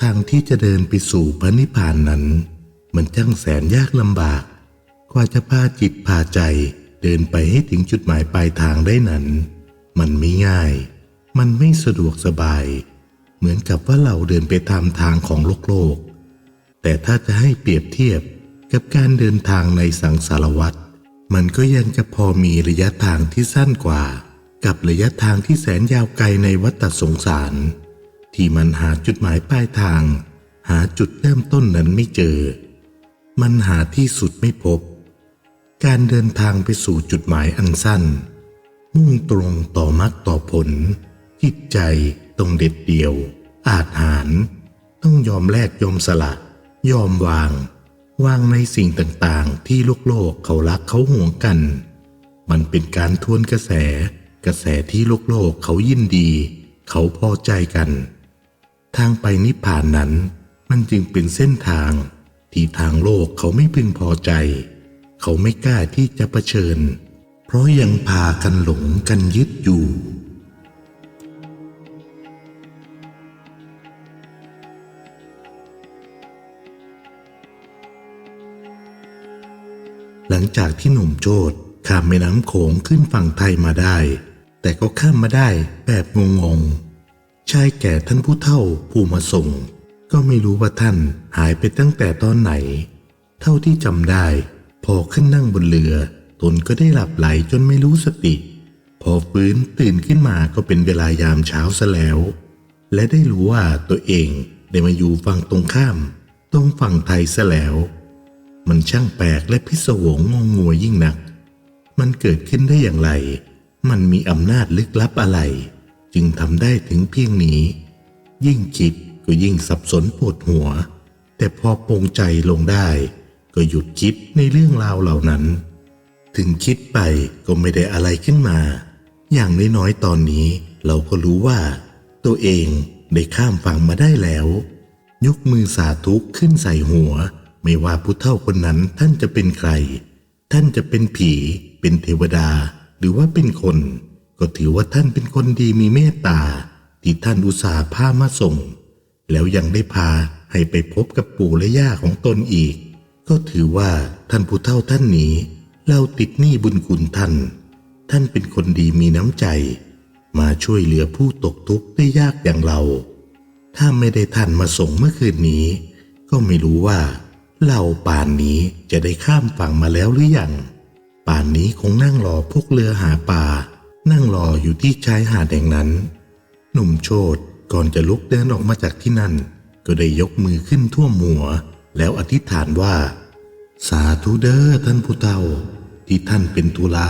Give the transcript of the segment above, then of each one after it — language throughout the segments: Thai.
ทางที่จะเดินไปสู่พระนิพพานนั้น มันช่างแสนยากลำบาก กว่าจะพาจิตพาใจเดินไปให้ถึงจุดหมายปลายทางได้นั้น มันไม่ง่าย มันไม่สะดวกสบาย เหมือนกับว่าเราเดินไปตามทางของโลกโลก แต่ถ้าจะให้เปรียบเทียบกับการเดินทางในสังสารวัตรมันก็ยังจะพอมีระยะทางที่สั้นกว่า กับระยะทางที่แสนยาวไกลในวัฏสงสาร ที่มันหาจุดหมายปลายทาง หาจุดเริ่มต้นนั้นไม่เจอ มันหาที่สุดไม่พบ การเดินทางไปสู่จุดหมายอันสั้น มุ่งตรงต่อมรรคต่อผล จิตใจต้องเด็ดเดี่ยว อาจหารต้องยอมแลกยอมสละ ยอมวาง วางในสิ่งต่างๆ ที่โลกโลกเขารักเขาห่วงกัน มันเป็นการทวนกระแส กระแสที่โลกโลกเขายินดี เขาพอใจกัน ทางไปนิพพานนั้น มันจึงเป็นเส้นทางที่ทางโลกเขาไม่พึงพอใจ เขาไม่กล้าที่จะะเผชิญ เพราะยังพากันหลงกันยึดอยู่ หลังจากที่หนุ่มโจดข้ามแม่น้ำโขงขึ้นฝั่งไทยมาได้ แต่ก็ข้ามมาได้แบบงงๆ ชายแก่ท่านผู้เฒ่าผู้มาส่ง ก็ไม่รู้ว่าท่านหายไปตั้งแต่ตอนไหน เท่าที่จำได้ พอขึ้นนั่งบนเรือ ตนก็ได้หลับไหลจนไม่รู้สติ พอฟื้นตื่นขึ้นมาก็เป็นเวลายามเช้าซะแล้ว และได้รู้ว่าตัวเองได้มาอยู่ฝั่งตรงข้าม ตรงฝั่งไทยซะแล้ว มันช่างแปลกและพิศวงงงงัวยิ่งนัก มันเกิดขึ้นได้อย่างไร มันมีอำนาจลึกลับอะไร จึงทำได้ถึงเพียงนี้ ยิ่งคิดก็ยิ่งสับสนปวดหัว แต่พอปรงใจลงได้ ก็หยุดคิดในเรื่องราวเหล่านั้น ถึงคิดไปก็ไม่ได้อะไรขึ้นมา อย่างน้อยๆตอนนี้เราก็รู้ว่า ตัวเองได้ข้ามฝั่งมาได้แล้ว ยกมือสาธุขึ้นใส่หัว ไม่ว่าผู้เฒ่าคนนั้นท่านจะเป็นใคร ท่านจะเป็นผี เป็นเทวดาหรือว่าเป็นคน ก็ถือว่าท่านเป็นคนดีมีเมตตา ที่ท่านอุตส่าห์พามาส่ง แล้วยังได้พาให้ไปพบกับปู่และย่าของตนอีก ก็ถือว่าท่านผู้เฒ่าท่านนี้ เราติดหนี้บุญคุณท่าน ท่านเป็นคนดีมีน้ำใจ มาช่วยเหลือผู้ตกทุกข์ได้ยากอย่างเรา ถ้าไม่ได้ท่านมาส่งเมื่อคืนนี้ ก็ไม่รู้ว่าเราป่านนี้จะได้ข้ามฝั่งมาแล้วหรือยัง ป่านนี้คงนั่งรอพวกเรือหาปลา นั่งรออยู่ที่ชายหาดแห่งนั้น หนุ่มโชดก่อนจะลุกเดินออกมาจากที่นั่น ก็ได้ยกมือขึ้นท่วมหัว แล้วอธิษฐานว่า สาธุเด้อท่านผู้เฒ่า ที่ท่านเป็นทุละ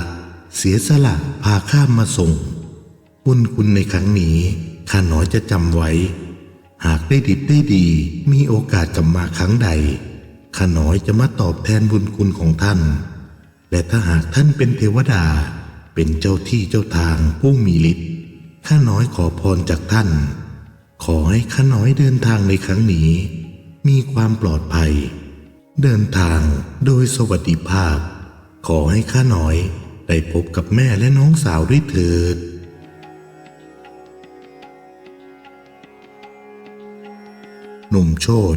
เสียสละพาข้ามมาส่งบุญคุณในครั้งนี้ข้าน้อยจะจำไว้ หากได้ดิบได้ดีมีโอกาสกลับมาครั้งใดข้าน้อยจะมาตอบแทนบุญคุณของท่าน และถ้าหากท่านเป็นเทวดา เป็นเจ้าที่เจ้าทางผู้มีฤทธิ์ข้าน้อยขอพรจากท่าน ขอให้ข้าน้อยเดินทางในครั้งนี้ มีความปลอดภัย เดินทางโดยสวัสดิภาพ ขอให้ข้าน้อยได้พบกับแม่และน้องสาวด้วยเถิดหนุ่มโชด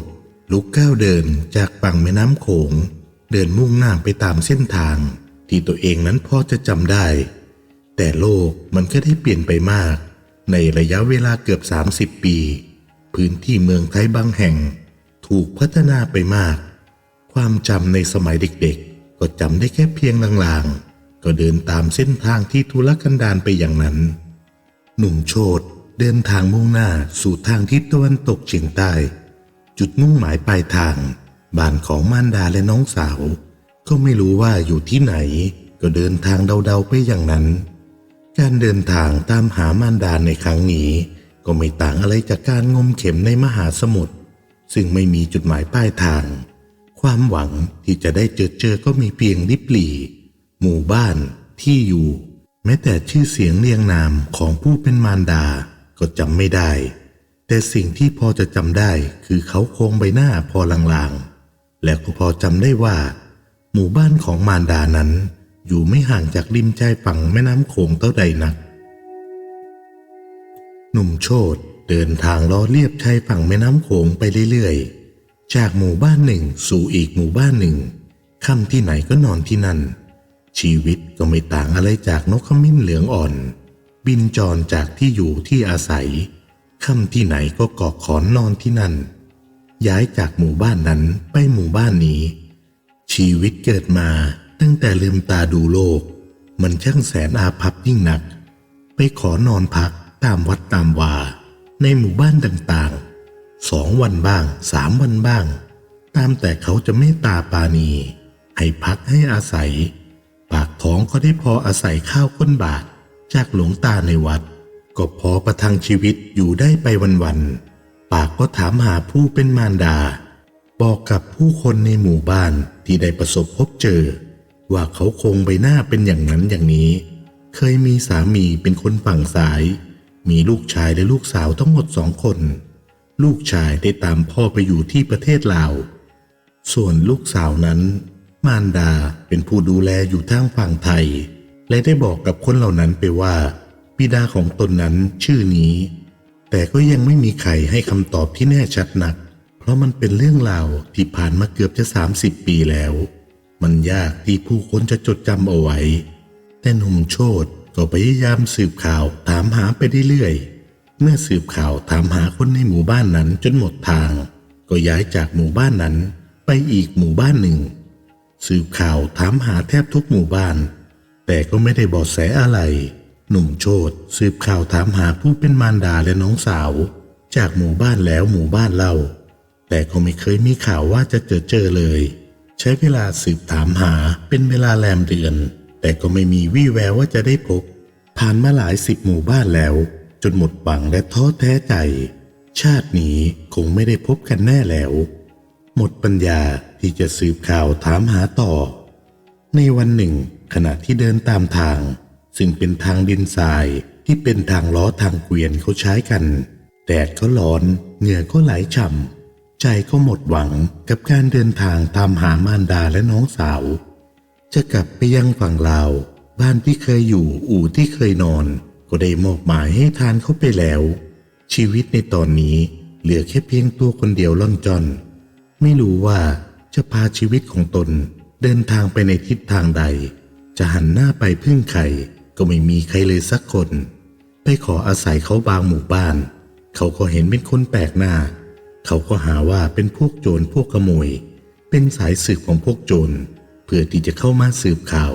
ลุกก้าวเดินจากฝั่งแม่น้ำโขง เดินมุ่งหน้าไปตามเส้นทาง ที่ตัวเองนั้นพอจะจำได้ แต่โลกมันก็ได้เปลี่ยนไปมาก ในระยะเวลาเกือบ 30 ปี พื้นที่เมืองไทยบางแห่ง ถูกพัฒนาไปมาก ความจำในสมัยเด็กๆ ก็จำได้แค่เพียงลางๆ ก็เดินตามเส้นทางที่ทุรกันดารไปอย่างนั้น หนุ่มโชดเดินทางมุ่งหน้าสู่ทางทิศตะวันตกเฉียงใต้ จุดมุ่งหมายปลายทางบ้านของมารดาและน้องสาว ก็ไม่รู้ว่าอยู่ที่ไหน ก็เดินทางเดาๆไปอย่างนั้น การเดินทางตามหามารดาในครั้งนี้ ก็ไม่ต่างอะไรจากการงมเข็มในมหาสมุทรซึ่งไม่มีจุดหมายปลายทาง ความหวังที่จะได้เจอเจอก็มีเพียงลิบหลีหมู่บ้าน ที่อยู่ แม้แต่ชื่อเสียงเรียงนามของผู้เป็นมารดาก็จำไม่ได้ แต่สิ่งที่พอจะจำได้คือเขาโครงใบหน้าพอลางๆ และก็พอจำได้ว่า หมู่บ้านของมารดานั้น อยู่ไม่ห่างจากริมชายฝั่งแม่น้ำโขงเท่าใดนัก หนุ่มโชดเดินทางล้อเลียบชายฝั่งแม่น้ำโขงไปเรื่อยๆ จากหมู่บ้านหนึ่งสู่อีกหมู่บ้านหนึ่งค่ำที่ไหนก็นอนที่นั่น ชีวิตก็ไม่ต่างอะไรจากนกขมิ้นเหลืองอ่อน บินจรจากที่อยู่ที่อาศัยค่ำที่ไหนก็เกาะขอนนอนที่นั่น ย้ายจากหมู่บ้านนั้นไปหมู่บ้านนี้ ชีวิตเกิดมาตั้งแต่ลืมตาดูโลก มันช่างแสนอาภัพยิ่งนัก ไปขอนอนพักตามวัดตามวา ในหมู่บ้านต่างๆสองวันบ้างสามวันบ้าง ตามแต่เขาจะไม่ตาปาณีให้พักให้อาศัย ปากท้องก็ได้พออาศัยข้าวก้นบาท จากหลวงตาในวัด ก็พอประทังชีวิตอยู่ได้ไปวันๆปากก็ถามหาผู้เป็นมารดา บอกกับผู้คนในหมู่บ้าน ที่ได้ประสบพบเจอ ว่าเขาคงใบหน้าเป็นอย่างนั้นอย่างนี้ เคยมีสามีเป็นคนฝั่งซ้าย มีลูกชายและลูกสาวทั้งหมดสองคน ลูกชายได้ตามพ่อไปอยู่ที่ประเทศลาว ส่วนลูกสาวนั้น มารดาเป็นผู้ดูแลอยู่ทางฝั่งไทย และได้บอกกับคนเหล่านั้นไปว่าบิดาของตนนั้นชื่อนี้ แต่ก็ยังไม่มีใครให้คำตอบที่แน่ชัดนัก เพราะมันเป็นเรื่องราวที่ผ่านมาเกือบจะ 30 ปีแล้ว มันยากที่ผู้คนจะจดจำเอาไว้ แต่หนุ่มโชตก็พยายามสืบข่าวถามหาไปเรื่อยๆเมื่อสืบข่าวถามหาคนในหมู่บ้านนั้นจนหมดทาง ก็ย้ายจากหมู่บ้านนั้นไปอีกหมู่บ้านหนึ่ง สืบข่าวถามหาแทบทุกหมู่บ้าน แต่ก็ไม่ได้เบาะแสอะไร หนุ่มโชตสืบข่าวถามหาผู้เป็นมารดาและน้องสาว จากหมู่บ้านแล้วหมู่บ้านเล่า แต่ก็ไม่เคยมีข่าวว่าจะเจอเจอเลย ใช้เวลาสืบถามหาเป็นเวลาแรมเดือน แต่ก็ไม่มีวี่แววว่าจะได้พบ ผ่านมาหลายสิบหมู่บ้านแล้ว จนหมดหวังและท้อแท้ใจ ชาตินี้คงไม่ได้พบกันแน่แล้ว หมดปัญญาที่จะสืบข่าวถามหาต่อ ในวันหนึ่ง ขณะที่เดินตามทาง ซึ่งเป็นทางดินทรายที่เป็นทางล้อทางเกวียนเขาใช้กัน แดดก็ร้อน เหงื่อก็ไหลฉ่ำ ใจก็หมดหวังกับการเดินทางตามหามารดาและน้องสาว จะกลับไปยังฝั่งลาว บ้านที่เคยอยู่อู่ที่เคยนอน ก็ได้มอบหมายให้ทานเข้าไปแล้ว ชีวิตในตอนนี้เหลือแค่เพียงตัวคนเดียวล่อนจอน ไม่รู้ว่าจะพาชีวิตของตนเดินทางไปในทิศทางใด จะหันหน้าไปพึ่งใครก็ไม่มีใครเลยสักคน ไปขออาศัยเขาบางหมู่บ้าน เขาก็เห็นเป็นคนแปลกหน้า เขาก็หาว่าเป็นพวกโจรพวกขโมย เป็นสายสืบของพวกโจรเพื่อที่จะเข้ามาสืบข่าว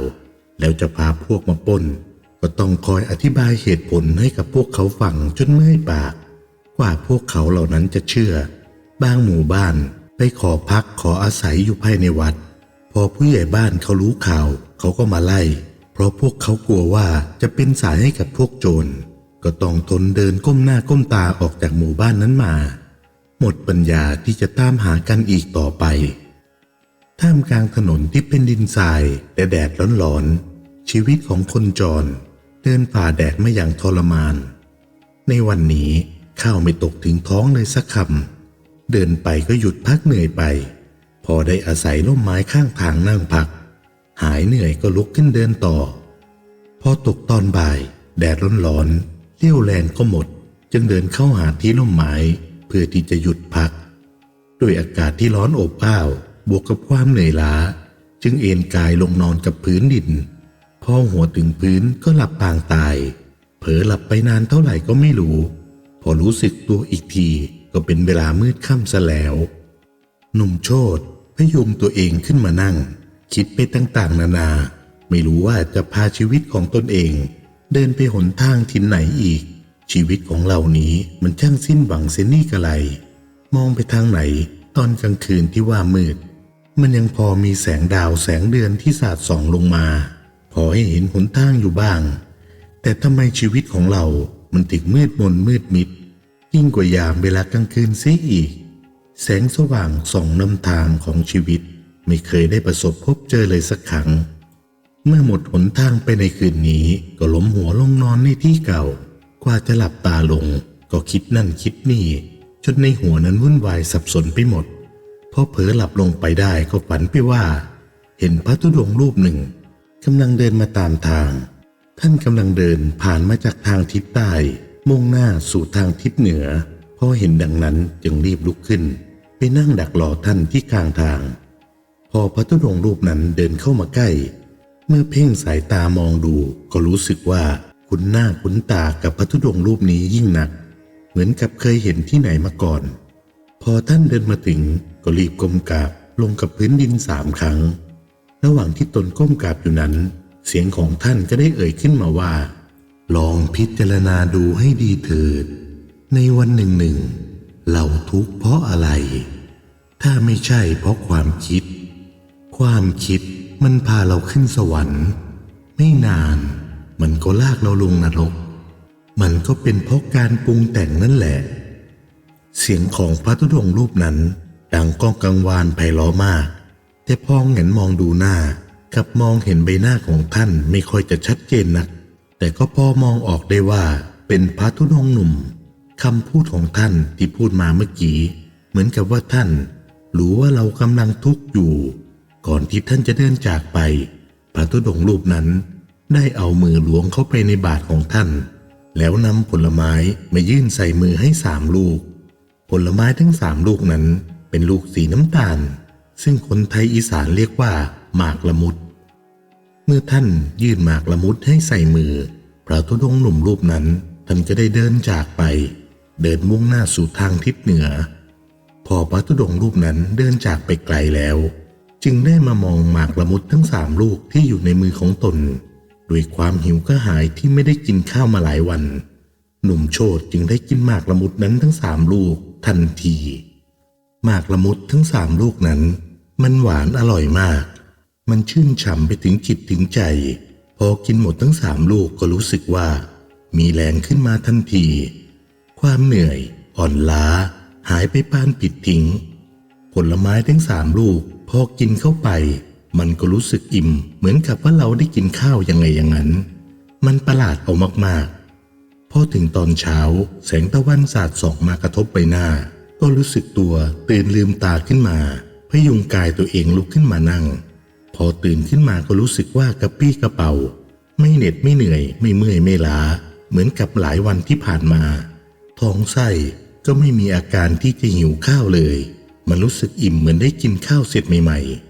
แล้วจะพาพวกมาป้น ก็ต้องคอยอธิบายเหตุผลให้กับพวกเขาฟังจนเมื่อยปาก กว่าพวกเขาเหล่านั้นจะเชื่อ บางหมู่บ้านไปขอพักขออาศัยอยู่ภายในวัด พอผู้ใหญ่บ้านเขารู้ข่าว เขาก็มาไล่ เพราะพวกเขากลัวว่าจะเป็นสายให้กับพวกโจรก็ต้องทนเดินก้มหน้าก้มตาออกจากหมู่บ้านนั้นมา หมดปัญญาที่จะตามหากันอีกต่อไป ท่ามกลางถนนที่เป็นดินทรายและแดดร้อนๆ ชีวิตของคนจรเดินฝ่าแดดมาอย่างทรมาน ในวันนี้ข้าวไม่ตกถึงท้องเลยสักคำ เดินไปก็หยุดพักเหนื่อยไป พอได้อาศัยร่มไม้ข้างทางนั่งพัก หายเหนื่อยก็ลุกขึ้นเดินต่อ พอตกตอนบ่าย แดดร้อนๆเลี้ยวแรงก็หมด จึงเดินเข้าหาที่ร่มไม้ เพื่อที่จะหยุดพัก ด้วยอากาศที่ร้อนอบอ้าว บวกกับความเหนื่อยล้า จึงเอนกายลงนอนกับพื้นดิน พอหัวถึงพื้นก็หลับปางตาย เผลอหลับไปนานเท่าไหร่ก็ไม่รู้ พอรู้สึกตัวอีกทีก็เป็นเวลามืดค่ำซะแล้วหนุ่มโชตพยุงตัวเองขึ้นมานั่ง คิดไปต่างๆ นานา ไม่รู้ว่าจะพาชีวิตของตนเอง เดินไปหนทางทินไหนอีก ชีวิตของเหล่านี้มันช่างสิ้นหวังเสนี่กะไร มองไปทางไหน ตอนกลางคืนที่ว่ามืด มันยังพอมีแสงดาวแสงเดือนที่สาดส่องลงมา พอให้เห็นหนทางอยู่บ้าง แต่ทำไมชีวิตของเรา มันถึงมืดมนมืดมิด ยิ่งกว่ายามเวลากลางคืนเสียอีก แสงสว่างส่องนำทางของชีวิต ไม่เคยได้ประสบพบเจอเลยสักครั้ง เมื่อหมดหนทางไปในคืนนี้ก็ล้มหัวลงนอนในที่เก่า ว่าจะหลับตาลงก็คิดนั่นคิดนี่จนในหัวนั้นวุ่นวายสับสนไปหมดพอเผลอหลับลงไปได้ก็ฝันไปว่า เห็นพระธุดงค์รูปหนึ่งกำลังเดินมาตามทาง ท่านกำลังเดินผ่านมาจากทางทิศใต้ มุ่งหน้าสู่ทางทิศเหนือพอเห็นดังนั้นจึงรีบลุกขึ้น ไปนั่งดักรอท่านที่กลางทาง พอพระธุดงค์รูปนั้นเดินเข้ามาใกล้ เมื่อเพ่งสายตามองดูก็รู้สึกว่า คุ้นหน้าคุ้นตากับพระธุดงรูปนี้ยิ่งหนัก เหมือนกับเคยเห็นที่ไหนมาก่อน พอท่านเดินมาถึงก็รีบก้มกราบลงกับพื้นดินสามครั้ง ระหว่างที่ตนก้มกราบอยู่นั้น เสียงของท่านก็ได้เอ่ยขึ้นมาว่า ลองพิจารณาดูให้ดีเถิด ในวันหนึ่งหนึ่งเราทุกข์เพราะอะไร ถ้าไม่ใช่เพราะความคิด ความคิดมันพาเราขึ้นสวรรค์ ไม่นาน มันก็ลากเราลงนรก มันก็เป็นเพราะการปรุงแต่งนั่นแหละ เสียงของพระธุดงรูปนั้นดังก้องกังวานไพเราะมาก แต่พองเห็นมองดูหน้ากับมองเห็นใบหน้าของท่านไม่ค่อยจะชัดเจนนัก แต่ก็พอมองออกได้ว่าเป็นพระธุดงหนุ่มคำพูดของท่านที่พูดมาเมื่อกี้เหมือนกับว่าท่านรู้ว่าเรากำลังทุกข์อยู่ ก่อนที่ท่านจะเดินจากไป พระธุดงรูปนั้น ได้เอามือล้วงเข้าไปในบาทของท่าน แล้วนำผลไม้มายื่นใส่มือให้สามลูก ผลไม้ทั้งสามลูกนั้นเป็นลูกสีน้ำตาล ซึ่งคนไทยอีสานเรียกว่า หมากละมุด เมื่อท่านยื่นหมากละมุดให้ใส่มือ พระธุดงหนุ่มรูปนั้นท่านก็ได้เดินจากไป เดินมุ่งหน้าสู่ทางทิศเหนือ พอพระธุดงรูปนั้นเดินจากไปไกลแล้ว จึงได้มามองหมากละมุดทั้งสามลูกที่อยู่ในมือของตน ด้วยความหิวกระหายที่ไม่ได้กินข้าวมาหลายวัน หนุ่มโชดจึงได้กินหมากละมุดนั้นทั้งสามลูกทันที หมากละมุดทั้งสามลูกนั้น มันหวานอร่อยมาก มันชื่นฉ่ำไปถึงจิตถึงใจ พอกินหมดทั้งสามลูกก็รู้สึกว่า มีแรงขึ้นมาทันที ความเหนื่อย อ่อนล้า หายไปปานปิดทิ้ง ผลไม้ทั้งสามลูกพอกินเข้าไป มันก็รู้สึกอิ่มเหมือนกับว่าเราได้กินข้าวยังไงอย่างนั้น มันประหลาดเอามากๆ พอถึงตอนเช้าแสงตะวันสาดส่องมากระทบใบหน้า ก็รู้สึกตัวตื่นลืมตาขึ้นมา พยุงกายตัวเองลุกขึ้นมานั่ง พอตื่นขึ้นมาก็รู้สึกว่ากระปี้กระเป๋า ไม่เหน็ดไม่เหนื่อย ไม่เมื่อยไม่ล้า เหมือนกับหลายวันที่ผ่านมาท้องไส้ก็ไม่มีอาการที่จะหิวข้าวเลย มันรู้สึกอิ่มเหมือนได้กินข้าวเสร็จใหม่ๆ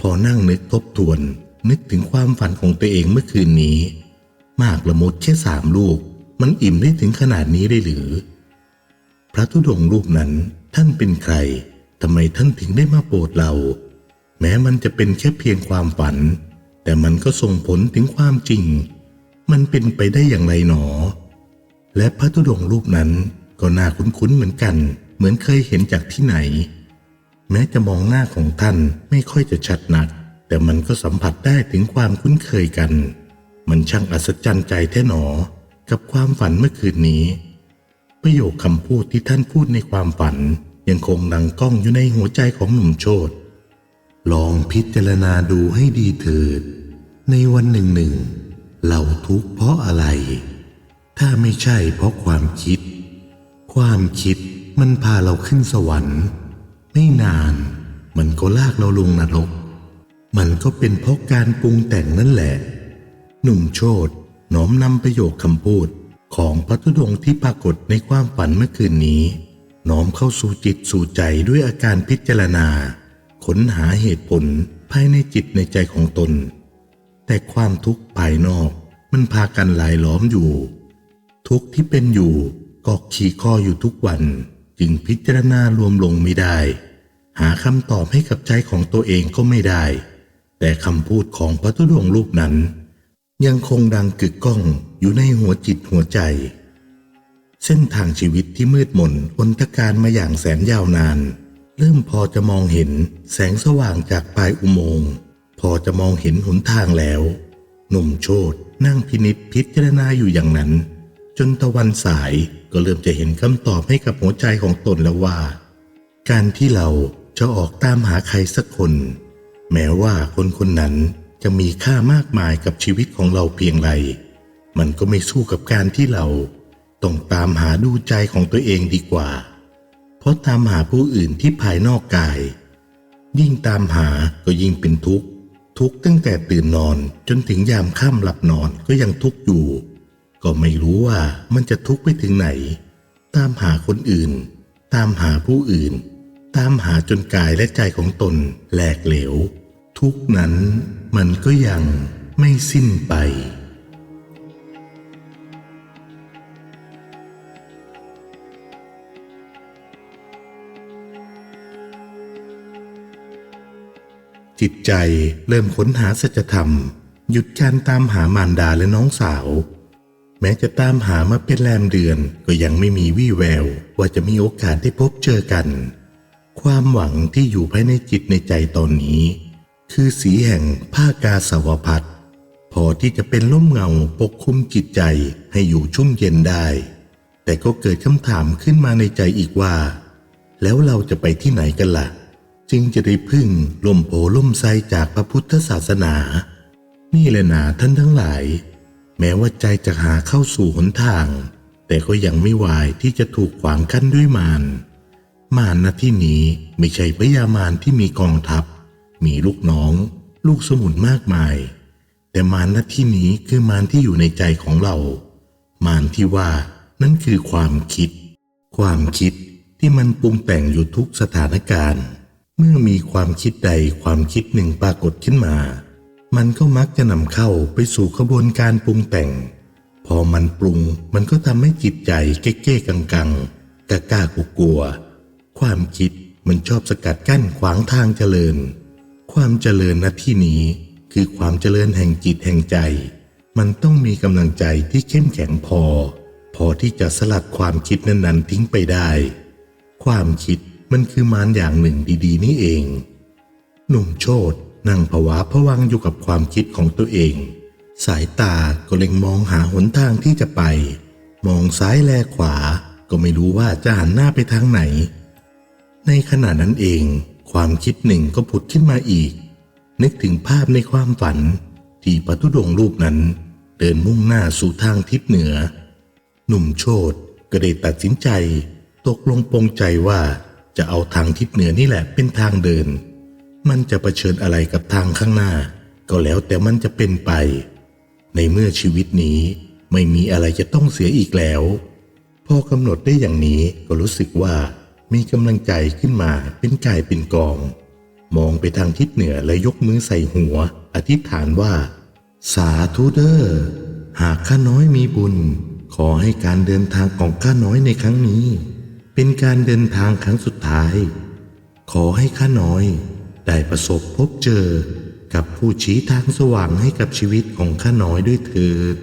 พอนั่งนึกทบทวนนึกถึงความฝันของตัวเองเมื่อคืนนี้มากละมดแค่สามลูก มันอิ่มได้ถึงขนาดนี้ได้หรือ พระธุดงรูปนั้นท่านเป็นใครทำไมท่านถึงได้มาโปรดเรา แม้มันจะเป็นแค่เพียงความฝัน แต่มันก็ส่งผลถึงความจริง มันเป็นไปได้อย่างไรหนอ และพระธุดงรูปนั้นก็น่าคุ้นๆเหมือนกัน เหมือนเคยเห็นจากที่ไหน แม้จะมองหน้าของท่านไม่ค่อยจะชัดนัก แต่มันก็สัมผัสได้ถึงความคุ้นเคยกัน มันช่างอัศจรรย์ใจแท้หนอ กับความฝันเมื่อคืนนี้ ประโยคคำพูดที่ท่านพูดในความฝัน ยังคงดังก้องอยู่ในหัวใจของหนุ่มโชตลองพิจารณาดูให้ดีเถิด ในวันหนึ่งหนึ่ง เราทุกข์เพราะอะไร ถ้าไม่ใช่เพราะความคิด ความคิดมันพาเราขึ้นสวรรค์ ไม่นานมันก็ลากเราลงนรก มันก็เป็นเพราะการปรุงแต่งนั่นแหละ หนุ่มโชตน้อมนำประโยคคำพูดของพระธุดงที่ปรากฏในความฝันเมื่อคืนนี้ น้อมเข้าสู่จิตสู่ใจด้วยอาการพิจารณา ค้นหาเหตุผลภายในจิตในใจของตน แต่ความทุกข์ภายนอกมันพากันหลายล้อมอยู่ ทุกข์ที่เป็นอยู่ก็ขี่คออยู่ทุกวัน จึงพิจารณารวมลงไม่ได้ หาคำตอบให้กับใจของตัวเองก็ไม่ได้ แต่คำพูดของพระธุดงค์รูปนั้น ยังคงดังกึกก้องอยู่ในหัวจิตหัวใจ เส้นทางชีวิตที่มืดมนอนตการมาอย่างแสนยาวนาน เริ่มพอจะมองเห็นแสงสว่างจากปลายอุโมงค์พอจะมองเห็นหนทางแล้ว หนุ่มโชตนั่งพินิจพิจารณาอยู่อย่างนั้น จนตะวันสายก็เริ่มจะเห็นคำตอบให้กับหัวใจของตนแล้วว่า การที่เราจะออกตามหาใครสักคน แม้ว่าคนคนนั้นจะมีค่ามากมายกับชีวิตของเราเพียงไร มันก็ไม่สู้กับการที่เราต้องตามหาดูใจของตัวเองดีกว่า เพราะตามหาผู้อื่นที่ภายนอกกาย ยิ่งตามหาก็ยิ่งเป็นทุกข์ ทุกข์ตั้งแต่ตื่นนอนจนถึงยามค่ำหลับนอนก็ยังทุกข์อยู่ ก็ไม่รู้ว่ามันจะทุกข์ไปถึงไหน ตามหาคนอื่น ตามหาผู้อื่น ตามหาจนกายและใจของตนแหลกเหลว ทุกข์นั้นมันก็ยังไม่สิ้นไป จิตใจเริ่มค้นหาสัจธรรม หยุดการตามหามารดาและน้องสาว แม้จะตามหามาเป็นแรมเดือนก็ยังไม่มีวี่แววว่าจะมีโอกาสได้พบเจอกัน ความหวังที่อยู่ภายในจิตในใจตอนนี้ คือสีแห่งผ้ากาสาวพัดพอที่จะเป็นล่มเงาปกคลุมจิตใจให้อยู่ชุ่มเย็นได้ แต่ก็เกิดคำถามขึ้นมาในใจอีกว่า แล้วเราจะไปที่ไหนกันล่ะ จึงจะได้พึ่งลมโพล่มไซจากพระพุทธศาสนา นี่แหละนาท่านทั้งหลาย แม้ว่าใจจะหาเข้าสู่หนทาง แต่ก็ยังไม่วายที่จะถูกขวางกั้นด้วยมารมารณที่นี้ไม่ใช่พยามารที่มีกองทัพ มีลูกน้อง ลูกสมุนมากมาย แต่มารณที่นี้คือมารที่อยู่ในใจของเรา มารที่ว่านั่นคือความคิด ความคิดที่มันปรุงแต่งอยู่ทุกสถานการณ์ เมื่อมีความคิดใดความคิดหนึ่งปรากฏขึ้นมา มันก็มักจะนำเข้าไปสู่กระบวนการปรุงแต่ง พอมันปรุงมันก็ทำให้จิตใจเก้เก้กังกังกะกล้ากลัวๆความคิดมันชอบสกัดกั้นขวางทางเจริญ ความเจริญณที่นี้คือความเจริญแห่งจิตแห่งใจ มันต้องมีกำลังใจที่เข้มแข็งพอ พอที่จะสลัดความคิดนั้นๆทิ้งไปได้ ความคิดมันคือมารอย่างหนึ่งดีๆ นี่เอง หนุ่มโชด นั่งผวาผวังอยู่กับความคิดของตัวเอง สายตาก็เล็งมองหาหนทางที่จะไป มองซ้ายแลขวา ก็ไม่รู้ว่าจะหันหน้าไปทางไหน ในขณะนั้นเอง ความคิดหนึ่งก็ผุดขึ้นมาอีก นึกถึงภาพในความฝัน ที่ปัทุดงรูปนั้น เดินมุ่งหน้าสู่ทางทิศเหนือ หนุ่มโชดก็ได้ตัดสินใจ ตกลงปรงใจว่าจะเอาทางทิศเหนือนี่แหละเป็นทางเดิน มันจะะเผชิญอะไรกับทางข้างหน้า ก็แล้วแต่มันจะเป็นไป ในเมื่อชีวิตนี้ไม่มีอะไรจะต้องเสียอีกแล้ว พอกำหนดได้อย่างนี้ก็รู้สึกว่ามีกำลังใจขึ้นมาเป็นกายเป็นกอง มองไปทางทิศเหนือและยกมือใส่หัว อธิษฐานว่า สาธุเดอ้อหากข้าน้อยมีบุญ ขอให้การเดินทางของข้าน้อยในครั้งนี้ เป็นการเดินทางครั้งสุดท้าย ขอให้ข้าน้อย ได้ประสบพบเจอกับผู้ชี้ทางสว่างให้กับชีวิตของข้าน้อยด้วยเถิด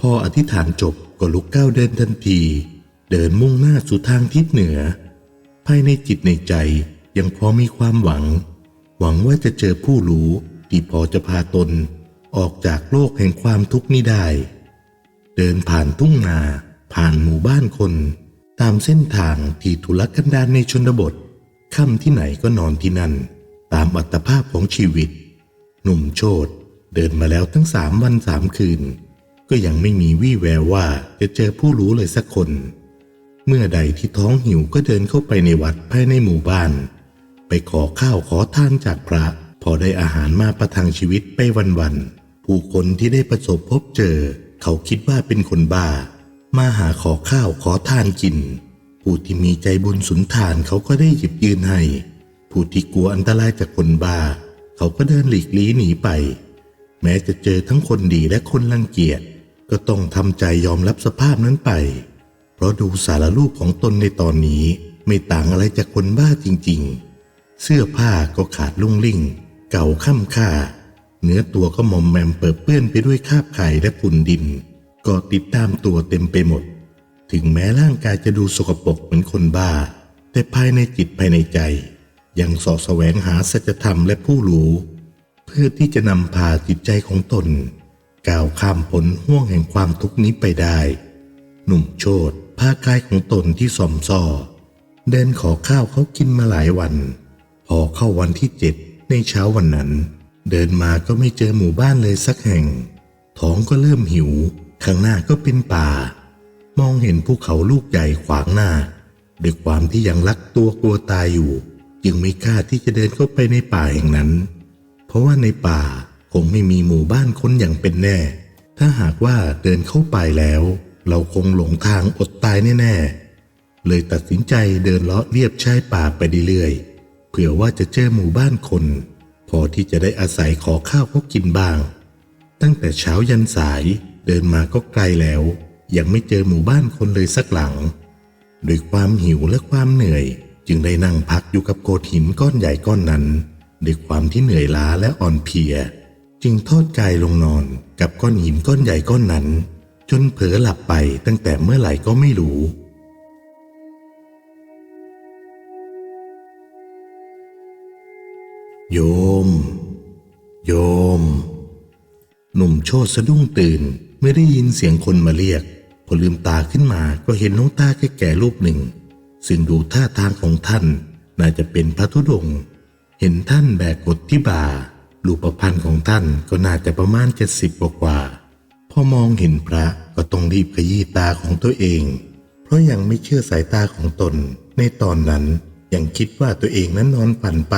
พออธิษฐานจบก็ลุกก้าวเดินทันที เดินมุ่งหน้าสู่ทางทิศเหนือ ภายในจิตในใจยังพอมีความหวัง หวังว่าจะเจอผู้รู้ที่พอจะพาตน ออกจากโลกแห่งความทุกข์นี้ได้ เดินผ่านทุ่งนา ผ่านหมู่บ้านคน ตามเส้นทางที่ทุรกันดารในชนบทค่ำที่ไหนก็นอนที่นั่น ตามอัตภาพของชีวิต หนุ่มโชดเดินมาแล้วทั้งสามวันสามคืน ก็ยังไม่มีวี่แววว่าจะเจอผู้รู้เลยสักคน เมื่อใดที่ท้องหิวก็เดินเข้าไปในวัดภายในหมู่บ้าน ไปขอข้าวขอทานจากพระ พอได้อาหารมาประทังชีวิตไปวันๆ ผู้คนที่ได้ประสบพบเจอ เขาคิดว่าเป็นคนบ้า มาหาขอข้าวขอทานกิน ผู้ที่มีใจบุญสุนทานเขาก็ได้หยิบยืนให้ ผู้ที่กลัวอันตรายจากคนบ้า เขาก็เดินหลีกลี้หนีไป แม้จะเจอทั้งคนดีและคนรังเกียจ ก็ต้องทำใจยอมรับสภาพนั้นไป เพราะดูสารรูปของตนในตอนนี้ไม่ต่างอะไรจากคนบ้าจริง ๆ เสื้อผ้าก็ขาดลุ่งลิ่ง เก่าค่ำค่า เนื้อตัวก็มอมแมมเปิดเปื้อนไปด้วยคราบไข่และฝุ่นดินก็ติดตามตัวเต็มไปหมด ถึงแม้ร่างกายจะดูสกปรกเหมือนคนบ้า แต่ภายในจิตภายในใจ ยังสาะแสวงหาสัจธรรมและผู้รู้ เพื่อที่จะนำพาจิตใจของตนก้าวข้ามผลห่วงแห่งความทุกข์นี้ไปได้ หนุ่มโชดพากายของตนที่สอมซ่อเดินขอข้าวเขากินมาหลายวัน พอเข้าวันที่เจ็ดในเช้าวันนั้น เดินมาก็ไม่เจอหมู่บ้านเลยสักแห่ง ท้องก็เริ่มหิว ข้างหน้าก็เป็นป่า มองเห็นภูเขาลูกใหญ่ขวางหน้า ด้วยความที่ยังรักตัวกลัวตายอยู่ จึงไม่กล้าที่จะเดินเข้าไปในป่าแห่งนั้น เพราะว่าในป่าคงไม่มีหมู่บ้านคนอย่างเป็นแน่ ถ้าหากว่าเดินเข้าไปแล้ว เราคงหลงทางอดตายแน่ๆ เลยตัดสินใจเดินเลาะเรียบชายป่าไปเรื่อยๆเผื่อว่าจะเจอหมู่บ้านคน พอที่จะได้อาศัยขอข้าวเขากินบ้าง ตั้งแต่เช้ายันสายเดินมาก็ไกลแล้ว ยังไม่เจอหมู่บ้านคนเลยสักหลังด้วยความหิวและความเหนื่อย จึงได้นั่งพักอยู่กับโขดหินก้อนใหญ่ก้อนนั้นด้วยความที่เหนื่อยล้าและอ่อนเพลีย จึงทอดกายลงนอนกับก้อนหินก้อนใหญ่ก้อนนั้น จนเผลอหลับไปตั้งแต่เมื่อไหร่ก็ไม่รู้ โยม โยม หนุ่มโชดสะดุ้งตื่นเมื่อได้ยินเสียงคนมาเรียก พอลืมตาขึ้นมาก็เห็นหลวงตาแก่ๆรูปหนึ่ง ซึ่งดูท่าทางของท่าน น่าจะเป็นพระธุดงค์เห็นท่านแบกกดที่บ่ารูปพรรณของท่านก็น่าจะประมาณเจ็ดสิบกว่าพอมองเห็นพระก็ต้องรีบขยี้ตาของตัวเอง เพราะยังไม่เชื่อสายตาของตน ในตอนนั้นยังคิดว่าตัวเองนั้นนอนฝันไป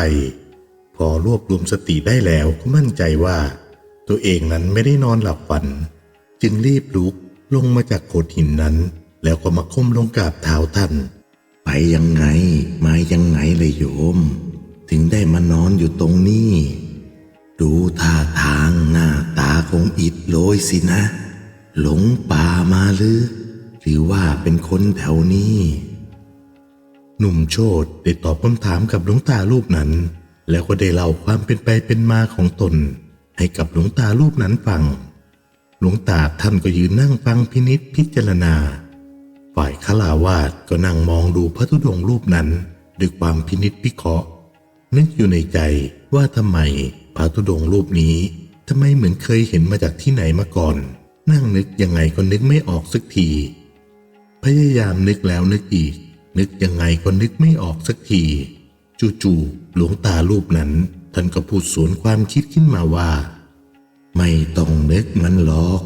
พอรวบรวมสติได้แล้วก็มั่นใจว่า ตัวเองนั้นไม่ได้นอนหลับฝัน จึงรีบลุกลงมาจากโขดหินนั้น แล้วก็มาค้มลงกราบเท้าท่าน ไปยังไง มายังไงเลยโยม ถึงได้มานอนอยู่ตรงนี้ ดูท่าทางหน้าตาคงอิดโรยสินะ หลงป่ามาหรือ หรือว่าเป็นคนแถวนี้ หนุ่มโชดได้ตอบคำถามกับหลวงตารูปนั้น แล้วก็ได้เล่าความเป็นไปเป็นมาของตน ให้กับหลวงตารูปนั้นฟัง หลวงตาท่านก็ยืนนั่งฟังพินิษพิจารณา ฝ่ายขลาวาสก็นั่งมองดูพระธุดงรูปนั้นด้วยความพินิษพิเคราะห์ นึกอยู่ในใจว่าทำไมพระธุดงรูปนี้ทำไมเหมือนเคยเห็นมาจากที่ไหนมาก่อน นั่งนึกยังไงก็นึกไม่ออกสักที พยายามนึกแล้วนึกอีก นึกยังไงก็นึกไม่ออกสักที จู่ๆหลวงตารูปนั้น ท่านก็พูดสวนความคิดขึ้นมาว่า ไม่ต้องนึกมันหรอก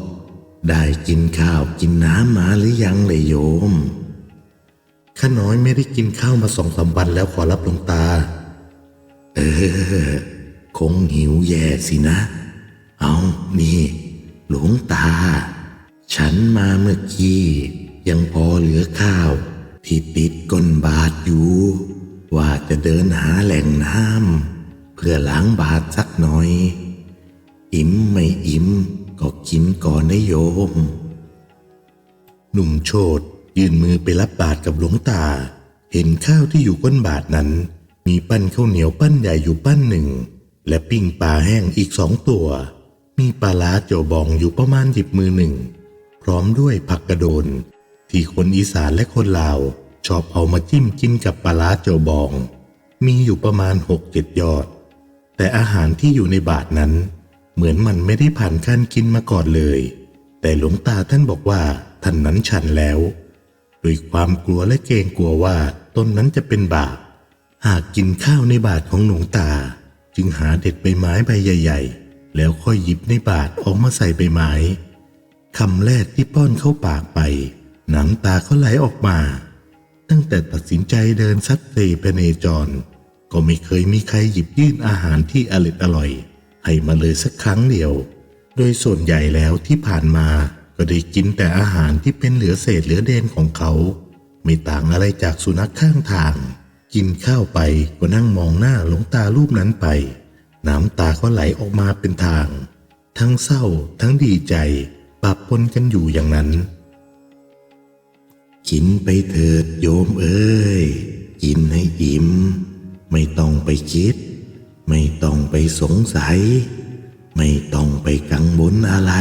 ได้กินข้าวกินน้ำมาหรือยังเลยโยมข้าน้อยไม่ได้กินข้าวมาสองสามวันแล้วขอรับหลวงตา เออ คงหิวแย่สินะ เอานี่ หลวงตา ฉันมาเมื่อกี้ ยังพอเหลือข้าว ที่ติดก้นบาทอยู่ ว่าจะเดินหาแหล่งน้ำเพื่อล้างบาทสักหน่อย อิ่มไม่อิ่มก็กินก่อนนะโยม หนุ่มโชดยื่นมือไปรับบาทกับหลวงตา เห็นข้าวที่อยู่ก้นบาทนั้น มีปั้นข้าวเหนียวปั้นใหญ่อยู่ปั้นหนึ่ง และปิ้งปลาแห้งอีกสองตัว มีปลาล้าโจบองอยู่ประมาณหยิบมือหนึ่ง พร้อมด้วยผักกระโดน ที่คนอีสานและคนลาว ชอบเอามาจิ้มกินกับปลาล้าโจบอง มีอยู่ประมาณหกเจ็ดยอด แต่อาหารที่อยู่ในบาทนั้น เหมือนมันไม่ได้ผ่านการกินมาก่อนเลย แต่หลวงตาท่านบอกว่าท่านนั้นฉันแล้วด้วยความกลัวและเกรงกลัวว่าตนนั้นจะเป็นบาปหากกินข้าวในบาทของหลวงตา จึงหาเด็ดใบไม้ใบใหญ่ ๆ แล้วค่อยหยิบในบาทออกมาใส่ใบไม้คำแรกที่ป้อนเข้าปากไป หนังตาเขาไหลออกมา ตั้งแต่ตัดสินใจเดินซัดเตไปเนจร ก็ไม่เคยมีใครหยิบยื่นอาหารที่อร่อยอร่อย ให้มาเลยสักครั้งเดียว โดยส่วนใหญ่แล้วที่ผ่านมาก็ได้กินแต่อาหารที่เป็นเหลือเศษเหลือเดนของเขา ไม่ต่างอะไรจากสุนัขข้างทาง กินข้าวไปก็นั่งมองหน้าหลวงตารูปนั้นไป น้ำตาก็ไหลออกมาเป็นทาง ทั้งเศร้าทั้งดีใจปะปนกันอยู่อย่างนั้น กินไปเถิดโยมเอ้ย กินให้อิ่ม ไม่ต้องไปคิด ไม่ต้องไปสงสัย ไม่ต้องไปกังวลอะไร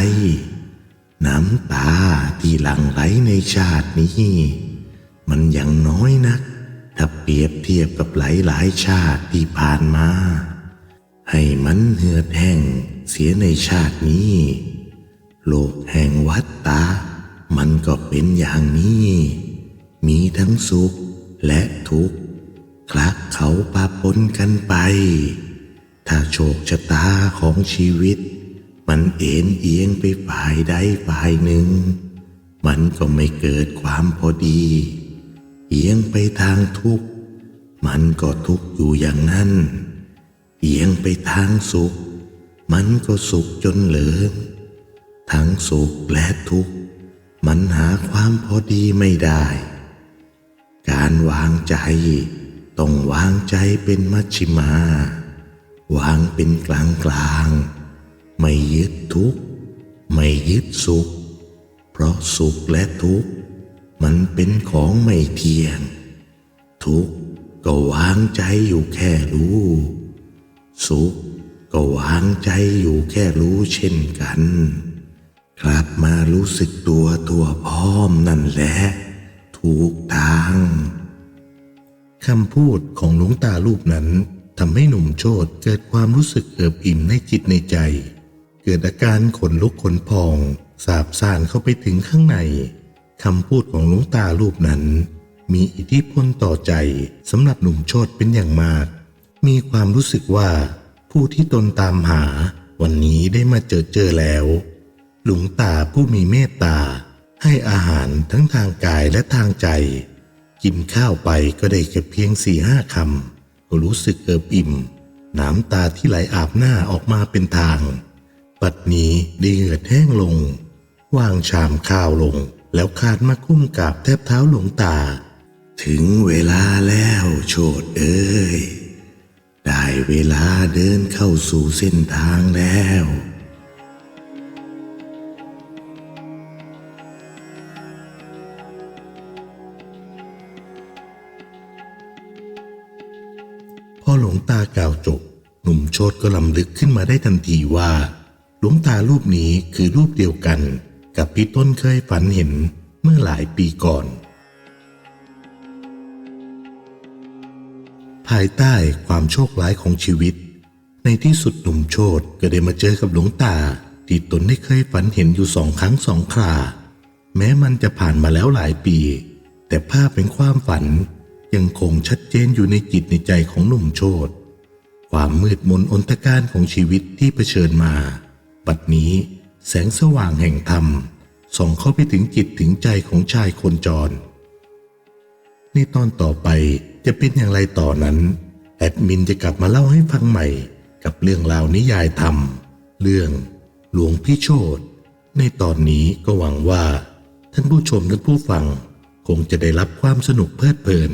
น้ำตาที่หลั่งไหลในชาตินี้ มันยังน้อยนัก ถ้าเปรียบเทียบกับหลายหลายชาติที่ผ่านมา ให้มันเหือดแห้งเสียในชาตินี้ โลกแห่งวัฏตา มันก็เป็นอย่างนี้ มีทั้งสุขและทุกข์คลักเขาปะปนกันไป ถ้าโชคชะตาของชีวิต มันเอ็นเอียงไปฝ่ายใดฝ่ายหนึ่ง มันก็ไม่เกิดความพอดี เอียงไปทางทุกข์ มันก็ทุกข์อยู่อย่างนั้น เอียงไปทางสุข มันก็สุขจนเหลิงทั้งสุขและทุกข์ มันหาความพอดีไม่ได้ การวางใจ ต้องวางใจเป็นมัชชิมา วางเป็นกลางกลาง ไม่ยึดทุกข์ ไม่ยึดสุข เพราะสุขและทุกข์ มันเป็นของไม่เที่ยง ทุกข์ก็วางใจอยู่แค่รู้ สุขก็วางใจอยู่แค่รู้เช่นกัน กลับมารู้สึกตัวตัวพร้อมนั่นแหละถูกทางคำพูดของหลวงตารูปนั้นทำให้หนุ่มโชดเกิดความรู้สึกเอิบอิ่มในจิตในใจ เกิดอาการขนลุกขนพองสาบซ่านเข้าไปถึงข้างในคำพูดของหลวงตารูปนั้น มีอิทธิพลต่อใจสำหรับหนุ่มโชดเป็นอย่างมาก มีความรู้สึกว่าผู้ที่ตนตามหาวันนี้ได้มาเจอเจอแล้ว หลวงตาผู้มีเมตตา ให้อาหารทั้งทางกายและทางใจ กินข้าวไปก็ได้แค่เพียงสี่ห้าคำก็รู้สึกเอิบอิ่ม น้ำตาที่ไหลอาบหน้าออกมาเป็นทาง ปัดนี้ได้เหงื่อแห้งลง วางชามข้าวลงแล้วคาดมาคุ้มกราบแทบเท้าหลวงตา ถึงเวลาแล้วโชดเอ้ย ได้เวลาเดินเข้าสู่เส้นทางแล้ว อหลวงตากล่าวจบหนุ่มโชดก็ลำลึกขึ้นมาได้ทันทีว่า หลวงตารูปนี้คือรูปเดียวกัน กับพี่ต้นเคยฝันเห็นเมื่อหลายปีก่อน ภายใต้ความโชคร้ายของชีวิต ในที่สุดหนุ่มโชดก็ได้มาเจอกับหลวงตา ที่ตนได้เคยฝันเห็นอยู่สองครั้งสองครา แม้มันจะผ่านมาแล้วหลายปี แต่ภาพเป็นความฝัน ยังคงชัดเจนอยู่ในจิตในใจของหนุ่มโชดความมืดมนอนตการของชีวิตที่เผชิญมา บัดนี้แสงสว่างแห่งธรรมส่องเข้าไปถึงจิตถึงใจของชายคนจร ในตอนต่อไปจะเป็นอย่างไรต่อนั้น แอดมินจะกลับมาเล่าให้ฟังใหม่ กับเรื่องราวนิยายธรรม เรื่องหลวงพี่โชตในตอนนี้ก็หวังว่า ท่านผู้ชมและผู้ฟัง คงจะได้รับความสนุกเพลิดเพลิน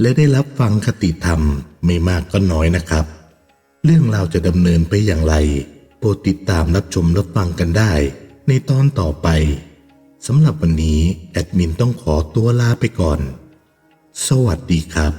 และได้รับฟังคติธรรมไม่มากก็น้อยนะครับ เรื่องราวจะดำเนินไปอย่างไร โปรดติดตามรับชมรับฟังกันได้ ในตอนต่อไปสำหรับวันนี้แอดมินต้องขอตัวลาไปก่อน สวัสดีครับ